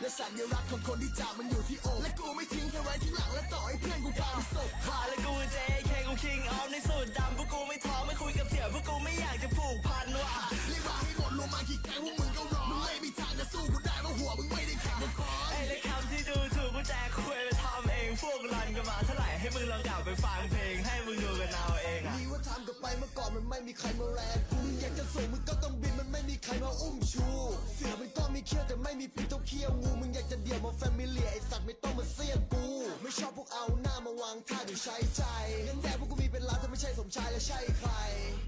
และสัญลักษณ์ของคนที่จากมันอยู่ที่อกและกูไม่ทิ้งแค่ไว้ที่หลังและต่อให้เพื่อนกูพาไปศพพาและกู JK กู King of ในสูตรดำพวกกูไม่ท้อไม่คุยกับเสี่ยพวกกูไม่อยากจะผูกพันว่ะเรียกมาให้หมดรวมมากี่แก๊งพวกมึงก็รอมึงไม่มีทางจะสู้กูได้เพราะหัวมึงไม่ได้แข็งกับคอไอ้และคำที่ดูถูกกูแจกคุยไปทำเองพวกรันกันมาเท่าไหร่ให้มึงลองกลับไปฟังเพลงให้มึงดูกันเอาเองอะนี่ว่าทำกับไปเมื่อก่อนมันไม่มีใครมาแรงกูมึงอยากจะสูงมึงก็ต้องบินมันไม่มีใครมาอุ้มชู เสือมันก็มี เขี้ยวแต่ไม่มีปีกต้องเขี้ยวงูมึงอยากจะเดี่ยวมาแฟมิเลียไอสัตว์ไม่ต้องมาเสี้ยนกู ไม่ชอบพวกเอาหน้ามาวางท่าเดี๋ยวใช้ใจเงินแดกพวกกูมีเป็นล้านถ้าไม่ใช่สมชายแล้วใช่ใคร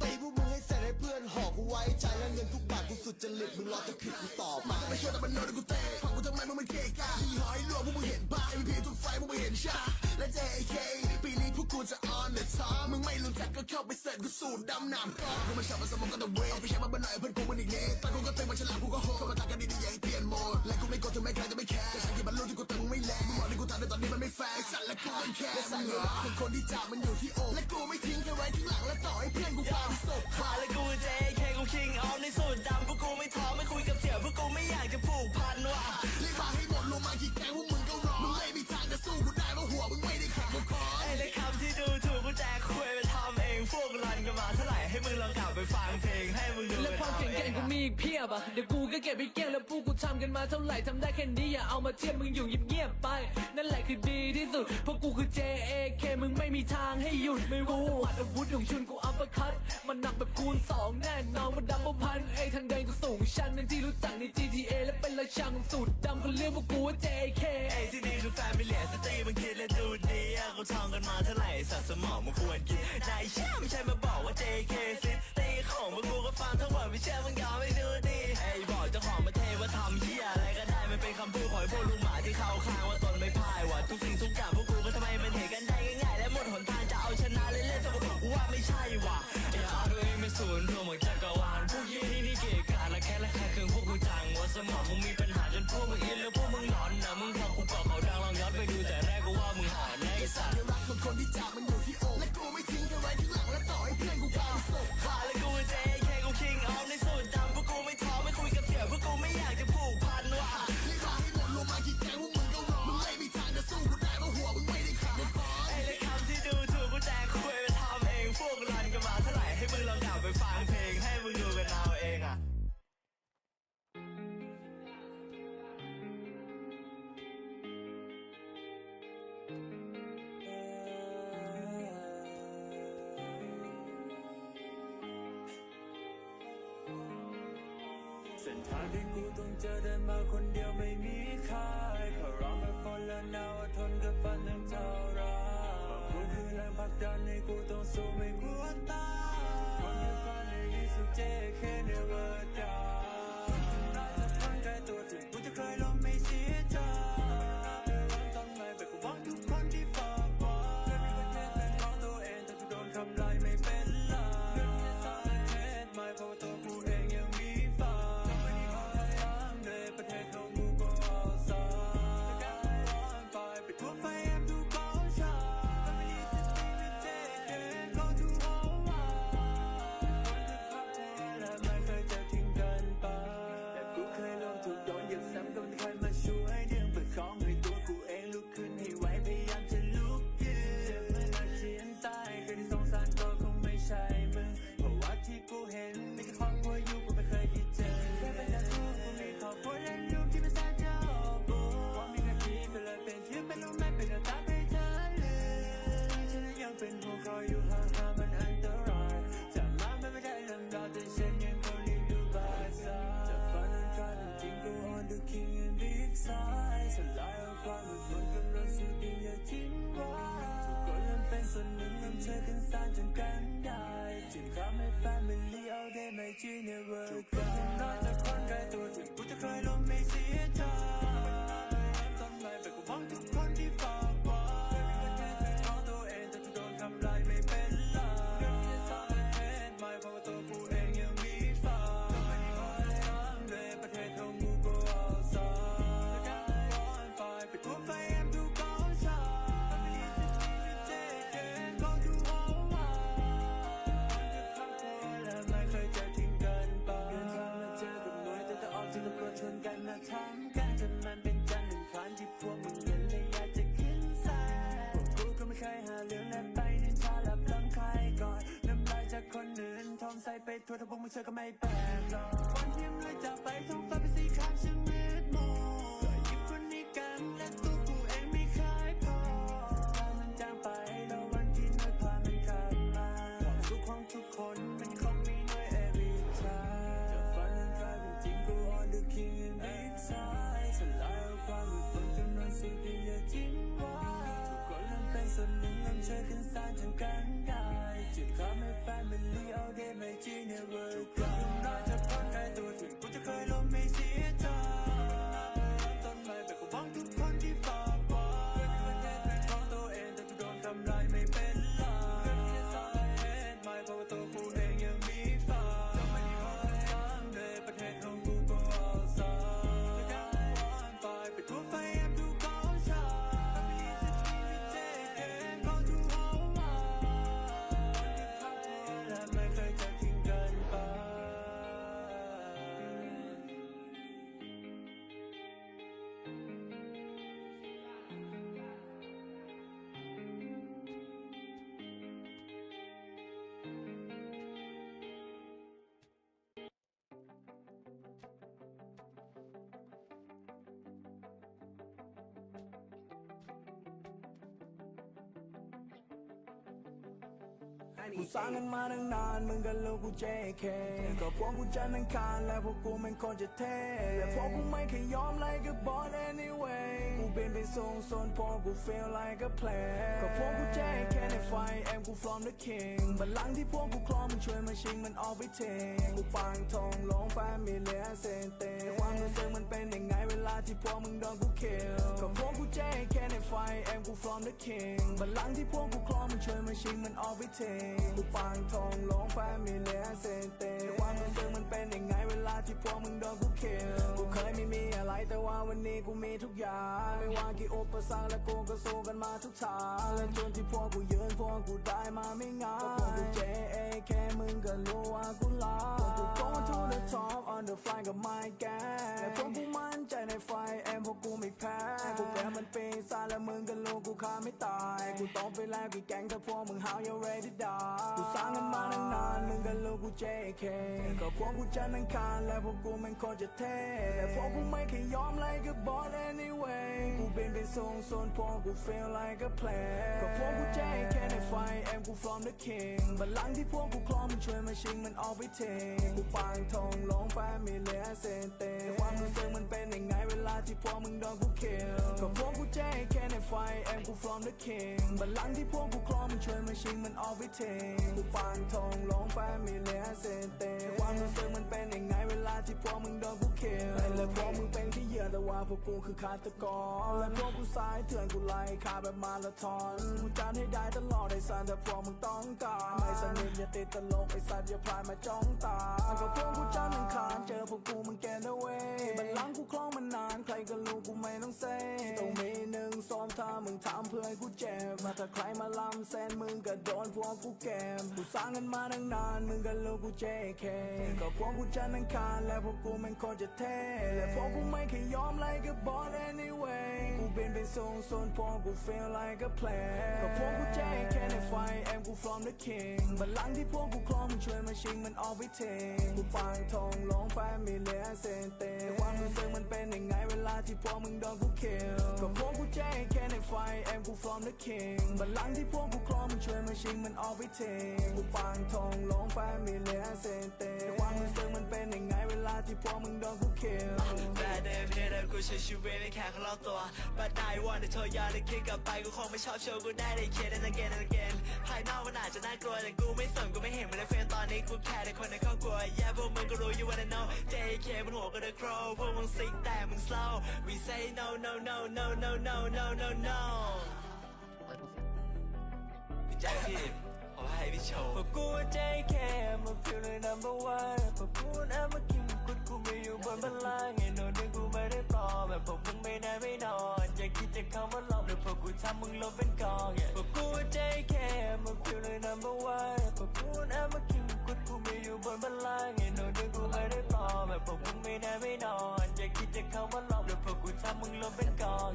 ตีพวกมึงให้เสร็จให้เพื่อนหอกกูไว้ใจและเงินทุกบาทกูสุดจริตมึงรอจะผิดกูตอบมาไม่เชื่อแต่มันโน้ตกูเตะฟังกูทำไมมึงมันเกะกะที่หอยหลวงพวกมึงเห็นบ้าไม่เพียงทุกไฟพวกมึงเห็นชา กกูจะ on the top มึงไม่รู้จักก็เข้าไปเสิร์ชกูสูตรดำน้ำก็กูมันชอบมันสมองก็ต้องเวทเอาไปใช้มาบ้านไหนเพื่อนกูมันอีกเนตแต่กูก็เต็มมาฉลาดกูก็โหดเข้ามาตากันดีๆอย่าให้เปลี่ยนโหมดและกูไม่กดถึงแม้ใครจะไม่แคร์แต่ฉันที่บรรลุที่กูตั้งไม่แรงมึงบอกที่กูทำในตอนนี้มันไม่แฟร์ไอ้สัตว์และกูมันแค่และสัญลักษณ์ของคนที่จากมันอยู่ที่อกและกูไม่ มีอีกเพียบอะเดี๋ยวกูก็เก็บไปเกลี้ยงแล้วพวกกูทำกันมาเท่าไหร่ทำได้แค่นี้อย่าเอามาเทียบมึงอยู่เงียบๆไป นั่นแหละคือดีที่สุดเพราะกูคือ JAK มึงไม่มีทางให้หยุดไม่รู้อัดอาวุธของชุนกูอัปเปอร์คัตมันหนักแบบคูณสองแน่นอนมันดับเบิลพันเอยทางแดงจะสูงชันนั่นที่รู้จักใน GTA และเป็นราชาของสูตรดำเขาเรียกว่ากูว่า JAK ไอ้ที่นี่คือแฟมิเลียสตรีมันคิดและดูดีอะกูท่องกันมาเท่าไหร่สัตว์สมองมันควรกินนายเชื่อไม่ใช่มาบอกว่า JK ซิ ของมึงกูก็ฟังทั้งหมดไม่เชื่อมึงยอมไม่ดูดีไอ้บอกเจ้าของประเทศว่าทำเหี้ยอะไรก็ได้มันเป็นคำพูดของไอ้พวกลุงหมาที่เข้าข้างว่าตนไม่พ่ายว่ะทุกสิ่งทุกอย่างพวก ทางที่กูต้องเจอเดินมาคนเดียวไม่มีใครขอร้องกับฝนและหนาวทนกับฟันทั้งเท่าไรขอบคุณคือแรงผลักดันให้กูต้องสู้ไม่กลัวตายคนที่ฝันในที่สุดเจแค่เนื้อเบอร์ตาจะพันไกลตัวถึงกูจะเคยล้ม ช่วยกันสร้างจนกันได้จึงทำให้ family เอาได้ไหมจีเนเวอร์ทุกคนที่นอยจากคนใกล้ตัวที่กูจะเคยล้มไม่เสียใจต้องไมแต่กูมองทุกคน ชวนกันมาทำกันจนมันเป็นจันทร์นึ่งครั้งที่พวกมึงเห็นเลยอยากจะขึ้นสายพวกกูก็ไม่เคยหาเรื่องและไปนินทาหลับล้ำใครก่อนน้ำลายจากคนอื่นทองใส่ไปทั่วถ้าพวกมึงเชื่อก็ไม่แปลกหรอกวันที่มึงจะไปท้องฟ้าเป็นสีขาวฉัน trick inside your girl. กูสร้างกันมาตั้งนานมึงกับลูกกู JK ก็พวกกูจันทร์อังคารและพวกกูมันคนจะเท่และพวกกูไม่เคยยอมไล่กับบอล anyway กูเป็นไปส่งโซนพอกู feel like a player ก็พวกกู JK ในไฟแอมกู from the king บัลลังก์ที่พวกกูคลองมันช่วยมาชิงมันออกไปเทงกูปางทองลงแฟมิเลียเซนเตความรู้สึกมันเป็นยังไงเวลาที่พวกมึงโดนกู kill ก็พวกกู JK ในไฟแอมกู from the king บัลลังก์ที่พวกกูคลองมันช่วยมาชิงมันออกไปเทงกูปางทองลงแฟมิเลียเซนเตความรู้สึกมันเป็นยังไงเวลาที่พวกมึงโดนกูเคย ว่าวันนี้กูมีทุกอย่าง ไม่ว่ากี่อุปสรรคและกูก็สู้กันมาทุกทางและจนที่พวกกูยืนพวกกูได้มาไม่ง่ายพวกกู JAK มึงก็รู้ว่ากูลาพวกกู go to the top on the fly กับ my gang และพวกกูมั่นใจในไฟแอมพวกกูไม่แพ้กูแกมันปีศาจและมึงก็รู้กูฆ่าไม่ตายกูต้องไปแล้วกี่แก๊งถ้าพวกมึง how you ready die กูสร้างกันมาตั้งนานมึงก็รู้กู JK ก็พวกกูจันทร์อังคารและพวกกูมันโคตรจะเท่และพวกกูไม่เคยยอมไล่กับบอล anyway กูเป็นไปส่งโซนพวกกู feel like a player ก็พวกกู JK ในไฟแอมกู from the king บัลลังก์ที่พวกกูคลองมันช่วยมาชิงมันออกไปเทงกูปางทองลงแฟมิเลียเซนเตความรู้สึกมันเป็นยังไงเวลาที่พวกมึงโดนกู kill ก็พวกกู JK ในไฟแอมกู from the king บัลลังก์ที่พวกกูคลองมันช่วยมาชิงมันออกไปเทงกูปางทองลงแฟมิเลียเซนเตความรู้สึกมันเป็นยังไงเวลาที่พวกมึงโดนกู kill และพวกมึงเป็นที่เหยื่อแต่ว่าพวกกูคือฆาตกรและพวกกูสายเถื่อนกูไล่ฆ่าแบบมาราธอนกูจานให้ได้ตลอดไอ้สันแต่พวกมึงต้องการไม่สนิทอย่าติดตลกไอ้สัตว์อย่าพลาดมาจ้องตาก็พวกกูจันทร์อังคารเจอพวกกูมึงแกนเอาไว้บัลลังก์กูคล้องมันนานใครก็รู้กูไม่ต้องเซ่ต้องมีหนึ่งสองถ้ามึงทำเพื่อให้กูเจ็บมาถ้าใครมาลำแซนมึงก็โดนพวกกูแกมกูสร้างกันมาตั้งนานมึงก็รู้กู JK ก็พวกกูจันทร์อังคารและพวกกูมันโคตรจะเท่และพวกกูไม่เคยยอมไล่กับบอล anyway กูเป็นไปส่งโซนพวกกู feel like a player ก็พวกกู JK ในไฟแอมกู from the king บัลลังก์ที่พวกกูคลองมันช่วยมาชิงมันออกไปเทงกูปางทองลงแฟมิเลียเซนเตความรู้สึกมันเป็นยังไงเวลาที่พวกมึงโดนกู kill ก็พวกกู JK ในไฟแอมกู from the king บัลลังก์ที่พวกกูคลองมันช่วยมาชิงมันออกไปเทงกูปางทองลงแฟมิเลียเซนเตความรู้สึกมันเป็นยัง ที่พวกมึงโดนกู kill แต่เดิมเนี่ยเดิมกูใช้ชีวิตไม่แค่ข้างรอบตัว But I want to โทรยาได้คิดกลับไปกูคงไม่ชอบโชว์กูได้ได้เคส and again and again ภายนอกมันอาจจะน่ากลัวแต่กูไม่สนกูไม่เห็นมันในเฟรนตอนนี้กูแค่ในคนในครอบครัว Yeah พวกมึงก็รู้ you wanna know JK บนหัวก็เดอะ crow พวกมึงซิกแต่มึง slow We say no no no no no no no no no พี่แจ็คพี่ขอให้พี่โชว์พวกกู JK มา feel เลย number one พวกกูน่ามากินไม่อยู่บนบัลลังไอ้โน้ตดึงกูไม่ได้ปลอมแบบพวกมึงไม่ได้ไม่นอนอย่าคิดจะเข้ามาหลอกหรือพวกกูทำมึงลบเป็นกองพวกกู JK มา feel เลย number one พวกกูน่ามากินกุดกูไม่อยู่บนบัลลังก์ไอ้โน้ตดึงกูไม่ได้ปลอมแบบพวกมึงไม่ได้ไม่นอนอย่าคิดจะเข้ามาหลอกหรือพวกกูทำมึงลบเป็นกอง